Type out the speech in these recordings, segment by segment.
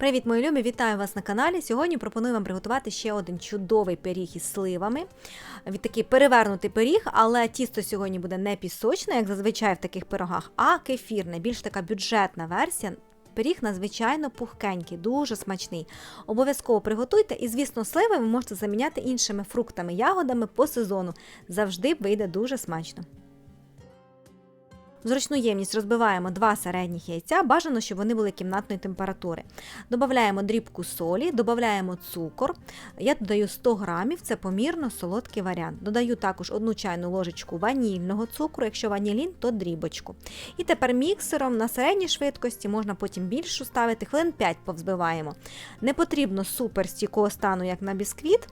Привіт, мої любі! Вітаю вас на каналі. Сьогодні пропоную вам приготувати ще один чудовий пиріг із сливами. Від такий перевернутий пиріг, але тісто сьогодні буде не пісочне, як зазвичай в таких пирогах, а кефірне, більш така бюджетна версія. Пиріг надзвичайно пухкенький, дуже смачний. Обов'язково приготуйте, і, звісно, сливи ви можете заміняти іншими фруктами, ягодами по сезону. Завжди вийде дуже смачно. Зручну ємність розбиваємо два середніх яйця, бажано, щоб вони були кімнатної температури. Додаємо дрібку солі, додаємо цукор. Я додаю 100 грамів, це помірно солодкий варіант. Додаю також одну чайну ложечку ванільного цукру, якщо ванілін, то дрібочку. І тепер міксером на середній швидкості, можна потім більшу ставити, хвилин 5 повзбиваємо. Не потрібно супер стійкого стану, як на бісквіт.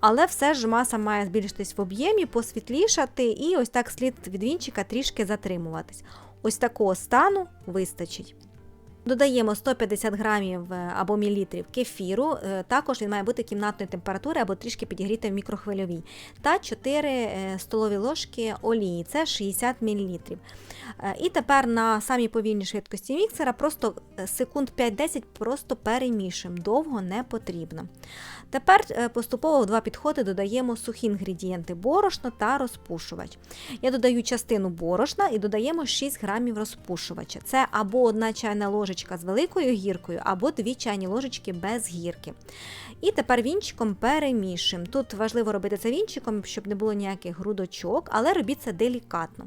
Але все ж маса має збільшитись в об'ємі, посвітлішати, і ось так слід від вінчика трішки затримуватись. Ось такого стану вистачить. Додаємо 150 грамів е, або мілілітрів кефіру, е, також він має бути кімнатної температури або трішки підігріти в мікрохвильовій. Та 4 е, столові ложки олії, це 60 мл. І тепер на самій повільній швидкості міксера просто секунд 5-10 просто перемішуємо, довго не потрібно. Тепер поступово в два підходи додаємо сухі інгредієнти борошно та розпушувач. Я додаю частину борошна і додаємо 6 грамів розпушувача. Це або одна чайна ложечка з великою гіркою, або 2 чайні ложечки без гірки. І тепер вінчиком перемішуємо. Тут важливо робити це вінчиком, щоб не було ніяких грудочок, але робіть це делікатно.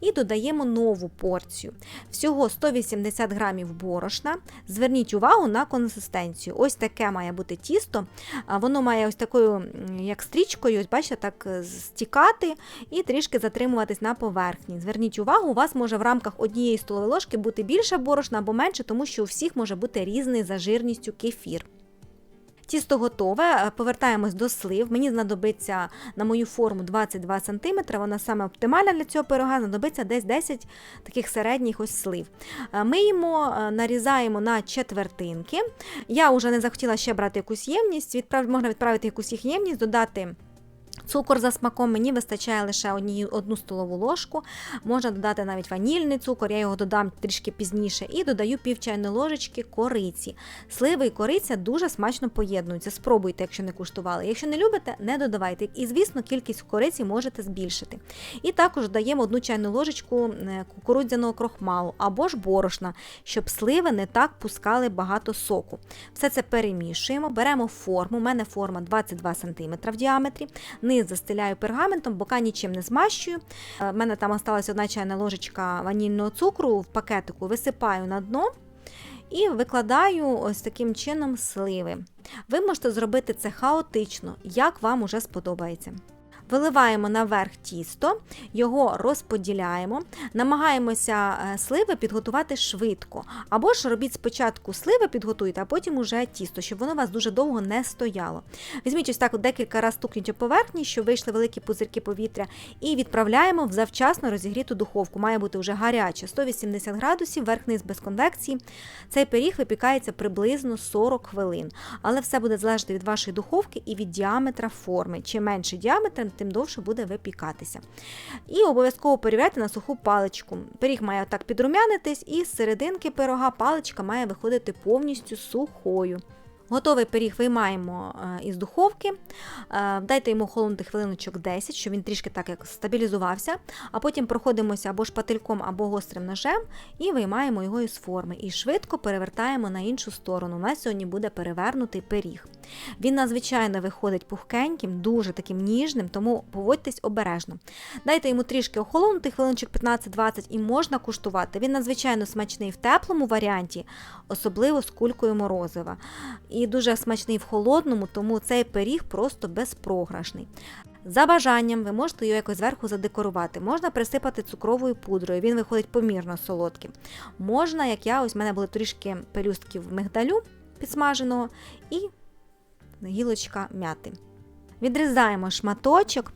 І додаємо нову порцію. Всього 180 грамів борошна. Зверніть увагу на консистенцію. Ось таке має бути тісто. Воно має ось такою, як стрічкою, ось бачите, так е, стікати і трішки затримуватись на поверхні. Зверніть увагу, у вас може в рамках однієї столової ложки бути більше борошна або менше, тому що у всіх може бути різний за жирністю кефір. Тісто готове, повертаємось до слив. Мені знадобиться на мою форму 22 см, вона саме оптимальна для цього пирога, знадобиться десь 10 таких середніх ось слив. Миємо, нарізаємо на четвертинки. Я вже не захотіла ще брати якусь ємність, відправ... можна відправити якусь їх ємність, додати. Цукор за смаком мені вистачає лише одні, одну столову ложку. Можна додати навіть ванільний цукор, я його додам трішки пізніше, і додаю пів чайної ложечки кориці. Сливи і кориця дуже смачно поєднуються. Спробуйте, якщо не куштували. Якщо не любите, не додавайте. І, звісно, кількість кориці можете збільшити. І також додаємо одну чайну ложечку е, кукурудзяного крохмалу або ж борошна, щоб сливи не так пускали багато соку. Все це перемішуємо, беремо форму. У мене форма 22 см в діаметрі низ застеляю пергаментом, бока нічим не змащую. У е, мене там осталась одна чайна ложечка ванільного цукру в пакетику, висипаю на дно. І викладаю ось таким чином сливи. Ви можете зробити це хаотично, як вам уже сподобається. Виливаємо наверх тісто, його розподіляємо, намагаємося е, сливи підготувати швидко. Або ж робіть спочатку сливи підготуйте, а потім уже тісто, щоб воно у вас дуже довго не стояло. Візьміть ось так декілька разів стукніть у поверхні, щоб вийшли великі пузирки повітря, і відправляємо в завчасно розігріту духовку. Має бути вже гаряча, 180 градусів, верх-низ без конвекції. Цей пиріг випікається приблизно 40 хвилин. Але все буде залежати від вашої духовки і від діаметра форми. Чим менше діаметр, тим довше буде випікатися. І обов'язково перевіряйте на суху паличку. Пиріг має так підрумянитись, і з серединки пирога паличка має виходити повністю сухою. Готовий пиріг виймаємо е, із духовки, е, дайте йому холоднути хвилиночок 10, щоб він трішки так як стабілізувався, а потім проходимося або шпательком, або гострим ножем і виймаємо його із форми. І швидко перевертаємо на іншу сторону. У нас сьогодні буде перевернутий пиріг. Він надзвичайно виходить пухкеньким, дуже таким ніжним, тому поводьтесь обережно. Дайте йому трішки охолонути, хвилиночок 15-20 і можна куштувати. Він надзвичайно смачний в теплому варіанті, особливо з кулькою морозива. І дуже смачний в холодному, тому цей пиріг просто безпрограшний. За бажанням ви можете його якось зверху задекорувати. Можна присипати цукровою пудрою, він виходить помірно солодким. Можна, як я, ось в мене були трішки пелюстків мигдалю підсмаженого і гілочка м'яти. Відрізаємо шматочок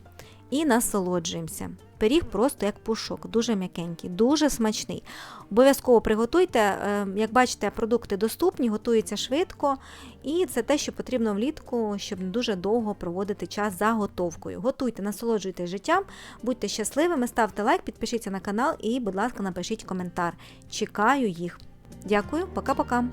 і насолоджуємося. Пиріг просто як пушок, дуже м'якенький, дуже смачний. Обов'язково приготуйте, е, як бачите, продукти доступні, готуються швидко, і це те, що потрібно влітку, щоб не дуже довго проводити час за готовкою. Готуйте, насолоджуйтесь життям, будьте щасливими, ставте лайк, підпишіться на канал і, будь ласка, напишіть коментар. Чекаю їх. Дякую, пока-пока.